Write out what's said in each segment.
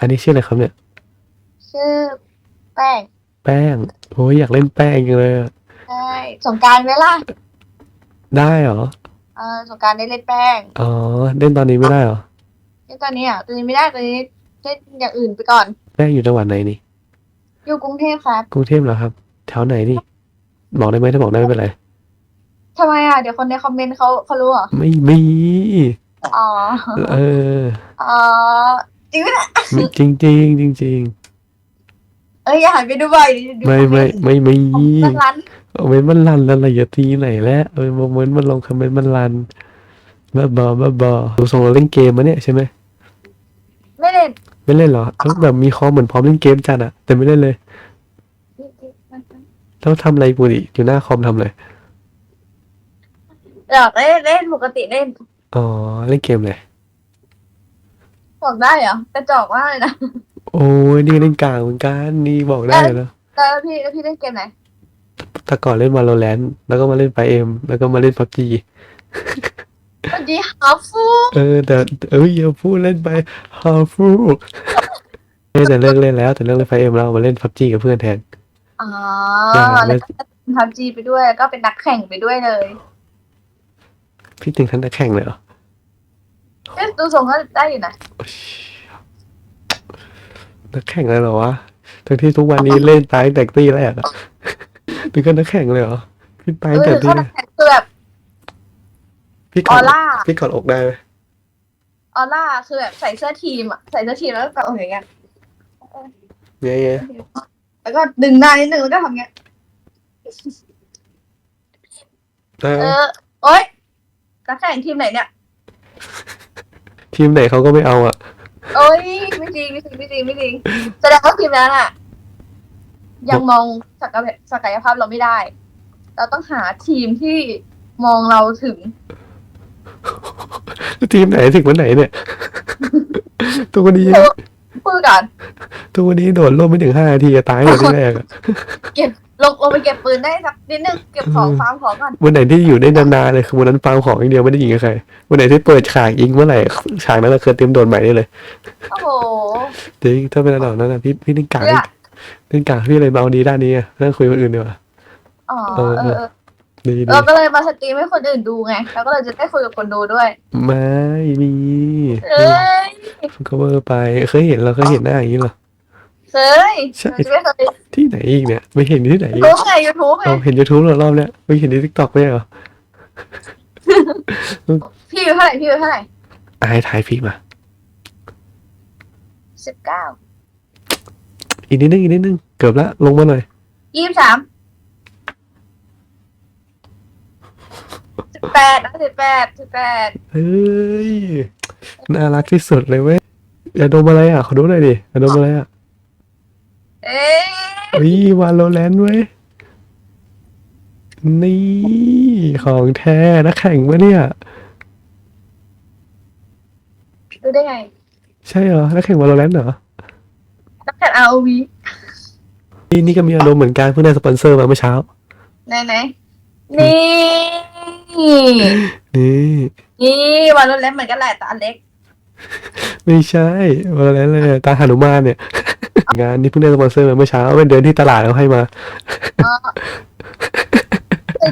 อันนี้ชื่ออะไรครับเนี่ย ชื่อแป้งแป้งโอ้ยอยากเล่นแป้งจังเลยอะใช่สงกรารไหมล่ะ ได้เหรอ เออสงกรารได้เล่นแป้งอ๋อ เล่นตอนนี้ไม่ได้เหรอเล่นตอนนี้อะตอนนี้ไม่ได้ตอนนี้เล่นอย่างอื่นไปก่อน แป้งอยู่จังหวัดไหนนี่ อยู่กรุงเทพครับกรุงเทพเหรอครับ แถวไหนนี่ บอกได้ไหมถ้าบอกได้ไม่เป็นไร ทำไมอะเดี๋ยวคนในคอมเมนต์เขาเขารู้เหรอไม่มี อ๋อเอออ๋อจ ริงไหมเนี่ยมีจริงจริงๆจริงเอ้ยอย่าหันไปดูบ่อยดิดูๆไม่ไม่ไม่ไม่คอมเมนต์ของร้านคอมเมนต์มันรันแล้วอะไรอย่าทีไหนแล้วเออโมเมนต์มันลงคอมเมนต์มันรันบ้าบอบ้าบอดูทรงเราเล่นเกมมะเนี่ยใช่ไหมไม่เล่นไม่เล่นเหรอเอ้าแบบมีคอมเหมือนพร้อมเล่นเกมจัดอะแต่ไม่เล่นเลยแล้วทำอะไรปกติอยู่หน้าคอมทำอะไรอยากเล่นเล่นปกติเล่นอ๋อเล่นเกมเลย บอกได้เหรอกระจอกมากเลยนะ โอ้ยนี่เล่นกลางเหมือนกันนี่บอกได้เลยนะแล้วพี่แล้วพี่เล่นเกมไหนแต่ก่อนเล่น Valorant แล้วก็มาเล่นไฟเอ็มแล้วก็มาเล่น PUBG สวัสดีฮาฟูเออแต่เอ้ยอย่าพูดเล่นไปฮาฟูเออแต่เลิกเล่นแล้วแต่เลิกเล่นไฟเอ็มแล้วมาเล่น PUBG กับเพื่อนแทน อ๋อได้แล้วก็ทำจีไปด้วยแล้วก็เป็นนักแข่งไปด้วยเลย พี่ถึงท่านนักแข่งเลยเหรอ เอ๊ะดูทรงก็ได้อยู่นะโอ้ยนักแข่งเลยเหรอวะ ทั้งที่ทุกวันนี้เล่นตายแต่ตีแรกอะถึงก็นักแข่งเลยเหรอพี่ตายเออแต่ถึงตีเขาแรนักกแข่งคือแบบพี่อกออดร่า พี่กอดอกได้ไหมออร่าคือแบบใส่เสื้อทีมอะใส่เสื้อทีมแล้วก็แบบโอ้ยอย่างเงี้ยเนี่ยเนี่ยแล้วก็ดึงหน้านิดนึงแล้วก็ทำเงี้ยเออเออโอ๊ยนักแข่งทีมไหนเนี่ย ทีมไหนเขาก็ไม่เอาอะโอ๊ยไม่จริงไม่จริงไม่จริงไม่จริงแสดงว่าทีมนั้นอะยังมองศักยศักยภาพเราไม่ได้ เราต้องหาทีมที่มองเราถึง ทีมไหนถึงวันไหนเนี่ยตัวนี้เธอพูดก่อนตัวนี้โดดร่มไม่ถึงห้านาทีจะตายเลยที่แรกอะเก็บ ลงลงไปเก็บปืนได้สักนิดนึงเก็บของเออฟาร์มของก่อนวันไหนที่อยู่ได้นานๆเลยคือวันนั้นฟาร์มของอย่างเดียวไม่ได้ยิงกับใครวันไหนที่เปิดฉากยิงเมื่อไหร่ฉากนั้นเราเคยเตรียมโดนใหม่ได้เลยโอ้โหจริงถ้าเป็นระดับนั้นนะพี่พี่เล่นกลางเพื่อเล่นกลางพี่เลยมาเอาดีด้านนี้อะนั่งคุยกับคนอื่นดีกว่าอ๋อเอเอออเออดีดีเราก็เลยมาสตรีมให้คนอื่นดูไงแล้วก็เลยจะได้คุยกับคนดูด้วยไม่มีเอ้ยก็เวอร์ไปเคยเห็นเราเคยเห็นหน้าอย่างนี้เหรอ เคยใช่จะไม่เคยที่ไหนอีกเนี่ยไม่เห็นที่ไหนอีกรู้ไงยูทูบไงเราเห็นยูทูบเรารอบเนี้ยไม่เห็นในทิกตอกไม่ใช่เหรอพี่อยู่เท่าไหร่พี่อยู่เท่าไหร่อายถ่ายพี่มาสิบเก้าอีกนิดนึงอีกนิดนึงเกือบละลงมาหน่อยยี่สิบสามสิบแปดนะสิบแปดสิบแปดเฮ้ยน่ารักที่สุดเลยเว้ยอย่าดมอะไรอะขอดูหน่อยดิอย่าดมอะไรอะ เอ๊ะวิวาโลแรนต์เว้ย นี่ของแท้นักแข่งปะเนี่ยดูได้ไงใช่เหรอนักแข่งวาโลแรนต์เหรอ นักแข่ง ROV นี่นี่ก็มีอารมณ์เหมือนกันเพิ่งได้สปอนเซอร์มาเมื่อเช้า ไหนไหนนี่ นี่ นี่วันรุ่นเล็กเหมือนกันแหละแต่อันเล็ก ไม่ใช่วาโลแรนต์เลยอะตาหนุมานเนี่ย งานนี้เพิ่งได้สปอนเซอร์มาเมื่อเช้าเป็นเดือนที่ตลาดเขาให้มาอ๋อ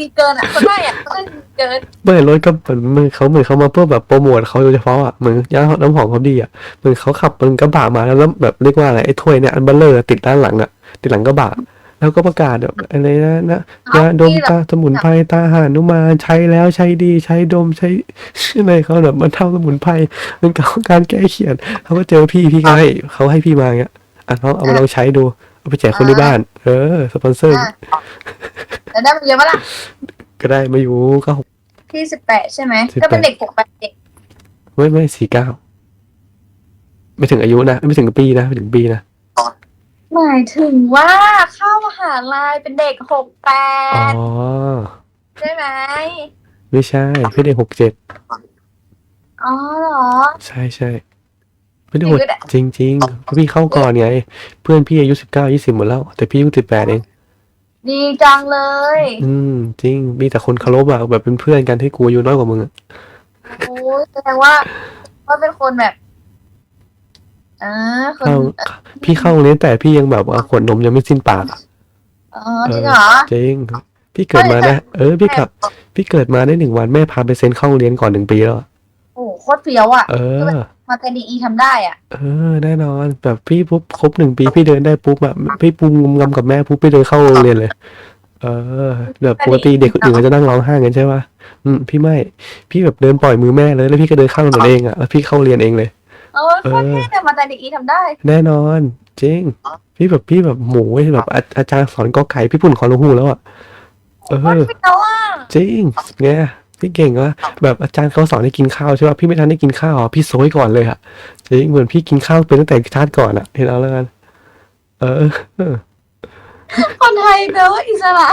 ดีเกินอะคนได้อะคนได้เกินไม่รถก็เหมือนมือเขาเหมือนเขามาเพื่อแบบโปรโมทเขาโดยเฉพาะอะเหมือนย่าน้ำหอมเขาดีอะเหมือนเขาขับมันกระบะมาแล้วแล้วแบบเรียกว่าอะไรไอ้ถ้วยเนี่ยอันเบลเลอร์ติดด้านหลังอะ ติดหลังกระบะแล้วก็ประกาศแบบอะไรนะนะยาดมตาสมุนไพรตาหานุมานใช้แล้วใช้ดีใช้ดมใช้อะไรเขาแบบมันเท่าสมุนไพรมันเกับการแก้เขียนเขาก็เจอพี่พี่ให้เขาให้พี่มาอย่างเงี้ย อะน้องเอามาลองใช้ดูเอาไปแจกคนที่บ้าน เออสปอนเซอร์อะแล้วได้มาเยอะปะล่ะก็ได้มาอยู่ก็หกพี่สิบแปดใช่ไหม18 ก็เป็นเด็กหกแปดเด็กไม่ไม่สี่เก้าไม่ถึงอายุนะไม่ถึงปีนะไม่ถึงปีนะหมายถึงว่าเข้ามหาลัยเป็นเด็กหกแปอ๋อดใช่ไหมไม่ใช่พี่ได้หกเจ็ดอ๋อเหรอใช่ใช่ ไม่ได้หกจริงด้วยจริงจริงๆเพราะพี่เข้าก่อนไง เพื่อนพี่อายุสิบเก้ายี่สิบหมดแล้ว แต่พี่อายุสิบแปดเอง ดีจังเลย อืม จริง มีแต่คนเคารพอะแบบเป็นเพื่อนกันที่กูอายุน้อยกว่ามึงอะโอ้ยแสดงว่าว่าเป็นคนแบบอ่าคนเข้าพี่เข้าโรงเรียนแต่พี่ยังแบบว่าขวดนมยังไม่สิ้นปากอะอ๋อจริงเหรอจริงพี่เกิดมานะเออ พี่กลับ พี่เกิดมาได้หนึ่งวันแม่พาไปเซ็นเข้าโรงเรียนก่อนหนึ่งปีแล้วอะโอ้โหโคตรเฟี้ยวอะ เออ มาแต่ดีอีทำได้อะ เออแน่นอนแบบพี่ปุ๊บครบหนึ่งปีพี่เดินได้ปุ๊บอะพี่ปูงงำกับแม่ปุ๊บพี่เดินเข้าโรงเรียนเลย เออ แบบปกติเด็กคนอื่นก็จะนั่งร้องไห้กันใช่ปะอืมพี่ไม่พี่แบบเดินปล่อยมือแม่เลยแล้วพี่ก็เดินเข้าโรงเรียนเองอะแล้วพี่เข้าเรียนเองเลย เออโคตรเท่แต่มาแต่ดีอีทำได้ แน่นอน จริง พี่แบบพี่แบบหมูเว้ยแบบอาอาจารย์สอนกอไก่พี่ปุ่นขอลูกหูแล้วอะเอโคตรอเฟี้ยวอะจริงไง พี่เก่งวะแบบอาจารย์เขาสอนให้กินข้าวใช่ป่ะพี่ไม่ทันได้กินข้าวอะพี่โซยก่อนเลยอะจริงเหมือนพี่กินข้าวเป็นตั้งแต่ชาติก่อนอะเห็นเอาแล้วกันเออเออคนไทยแปลว่าอิสระ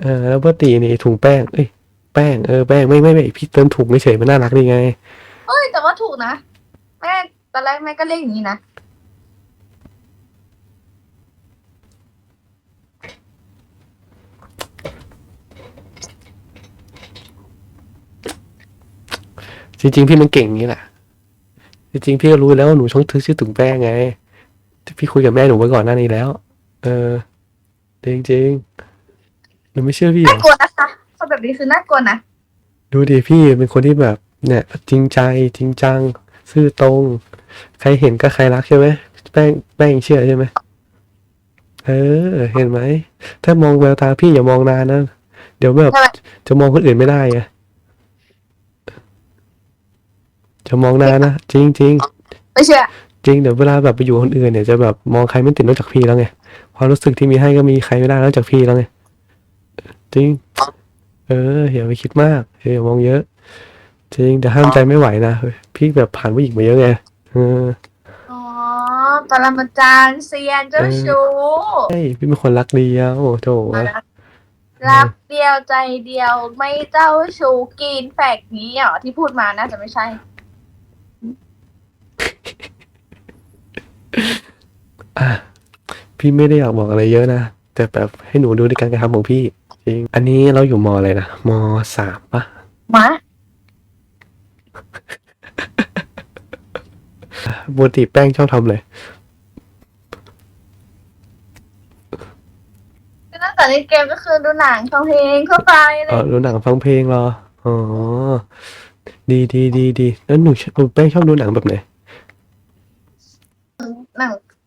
เออแล้วปกตินี่ถุงแป้งเอ้ยแป้งเออแป้งไม่ไม่ไม่พี่เติมถุงเฉยๆมันน่ารักดีไงเอ้ยแต่ว่าถูกนะแม่ตอนแรกแม่ก็เรียกอย่างนี้นะ จริง ๆ พี่มันเก่งอย่างนี้แหละจริงๆพี่ก็รู้แล้วว่าหนูช่องทึกชื่อถุงแป้งไงที่พี่คุยกับแม่หนูไว้ก่อนหน้านี้แล้ว เออจริงๆหนูไม่เชื่อพี่เหรน่าอกลัวนะคะคนแบบนี้คือน่ากลัวนะดูดิพี่เป็นคนที่แบบ เนี่ย จริงใจจริงจัง ซื่อตรง ใครเห็นก็ใครรักใช่ไหมแป้งแป้งเชื่อใช่ไหมเออ เห็นไหม ถ้ามองแววตาพี่อย่ามองนานนะ เดี๋ยวแบบใช่ไหมจะมองคนอื่นไม่ได้ไง จะมองนานนะจริงจริงไม่เชื่อจริงเดี๋ยวเวลาแบบไปอยู่คนอื่นเนี่ยจะแบบมองใครไม่ติดนอกจากพี่แล้วไงความรู้สึกที่มีให้ก็มีใครไม่ได้นอกจากพี่แล้วไงจริง เอออย่าไปคิดมากเอออย่ามองเยอะ จริงแต่ห้ามใจไม่ไหวนะเฮ้ยพี่แบบผ่านผู้หญิงมาเยอะไงเอออ๋อปรมาจารย์เซียนเจ้าชู้ใช่พี่เป็นคนรักเดียวโถรักเดียวใจเดียวไม่เจ้าชู้กินแฝกนี้เหรอที่พูดมาน่าจะไม่ใช่ อะพี่ไม่ได้อยากบอกอะไรเยอะนะ แต่แบบให้หนูดูในการกระทำของพี่ จริง อันนี้เราอยู่มอะไรนะมสามปะมาปกติแป้งชอบทำเลยตั้งแต่ในเกมก็คือดูหนังฟังเพลงทั่วไปอะไรเออดูหนังฟังเพลงเหรอ อ๋อ ดีดีดีดีแล้วหนูชหนูแป้งชอบดูหนังแบบไหน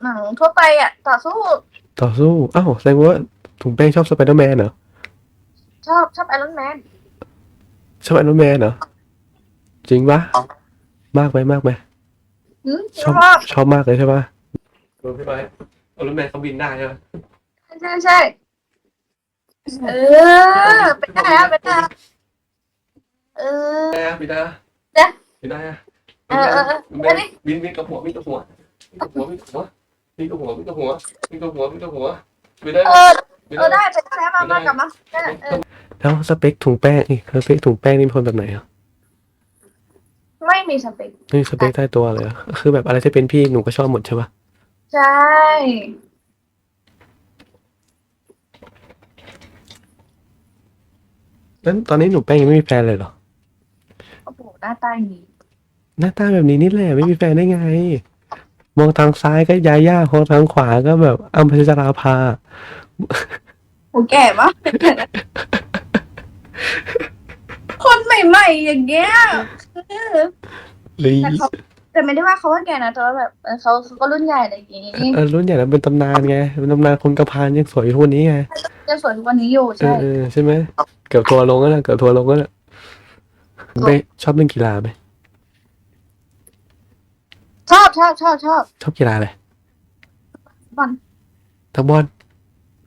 หนังหนังทั่วไปอะ ต่อสู้ต่อสู้อ้าวแสดงว่าถุงแป้งชอบสไปเดอร์แมนเหรอชอบชอบไอรอนแมนชอบไอรอนแมนเหรอจริงปะมากไหมมากไหมหืมชอบชอบชอบมากเลยใช่ปะพี่ไปไอรอนแมนเขาบินได้ใช่ไหมใช่ใช่เออเป็นได้แล้วเป็นได้แล้วเออได้บินได้เอ๊ะบินได้อะเออเออเออบินอันนี้บินบินกับหัวบินกับหัวบินกับหัว บินกับหัวบินกับหัวบินกับหัวบินกับหัวบินกับหัวบินได้เออบินเออได้ได้เป็นได้แล้วมามากลับมาได้เออแล้วสเปคถุงแป้งนี่สเปคถุงแป้งนี่เป็นคนแบบไหนอะไม่มีสเปคไม่มีสเปคใต้ตัวเลยเหรอคือแบบอะไรที่เป็นพี่หนูก็ชอบหมดใช่ปะใช่แล้วตอนนี้หนูแป้งยังไม่มีแฟนเลยเหรอโอ้โหหน้าตาอย่างนี้หน้าตาแบบนี้นี่แหละไม่มีแฟนได้ไง มองทางซ้ายก็ยาย่ามองทางขวาก็แบบอัมพัชราภาโหแก่มากคนใหม่ ๆ อย่างเงี้ยเออหรือแต่เขาแต่ไม่ได้ว่าเขาว่าแก่นะแต่ว่าแบบเออเขาเขาก็รุ่นใหญ่อะไรอย่างงี้เออรุ่นใหญ่แล้วเป็นตำนานไงเป็นตำนานคนกระพานยังสวยอยู่ทุกวันนี้ไงยังสวยทุกวันนี้อยู่เอใช่อเออใช่ไหมเกือบทัวร์ลงแล้วนะเกือบทัวร์ลงแล้วนะไม่ชอบเล่นกีฬาไหม ชอบชอบชอบชอบชอบกีฬาอะไรฟุตบอลทักบอล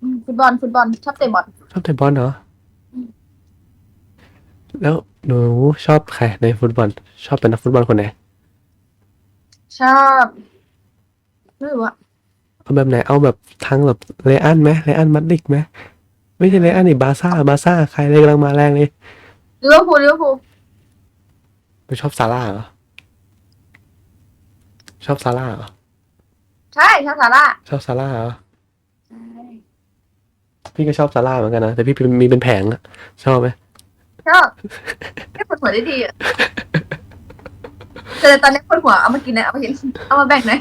อืมฟุตบอลฟุตบอลชอบเตะบอลชอบเตะบอลเหรออมแล้วหนูชอบใครในฟุตบอล ชอบเป็นนักฟุตบอลคนไหนชอบไม่รู้อะเอาแบบไหนเอาแบบทางแบบเลอันไหมเลอันมัดริกไหมไม่ใช่เลอันนี่บาซ่าบาซ่าใครเลยกำลังมาแรงเลยลิเวอร์พูลลิเวอร์พูลไม่ชอบซาร่าเหรอ ชอบซาร่าเหรอใช่ชอบซาร่าชอบซาร่าเหรอพี่ก็ชอบซาร่าเหมือนกันนะแต่พี่มีเป็นแผงอะชอบไหมชอบแค่ปวดหัวได้ดีอะแต่แต่ตอนนี้ปวดหัวเอามากินนะเอามากินเอามาแบ่งหน่อย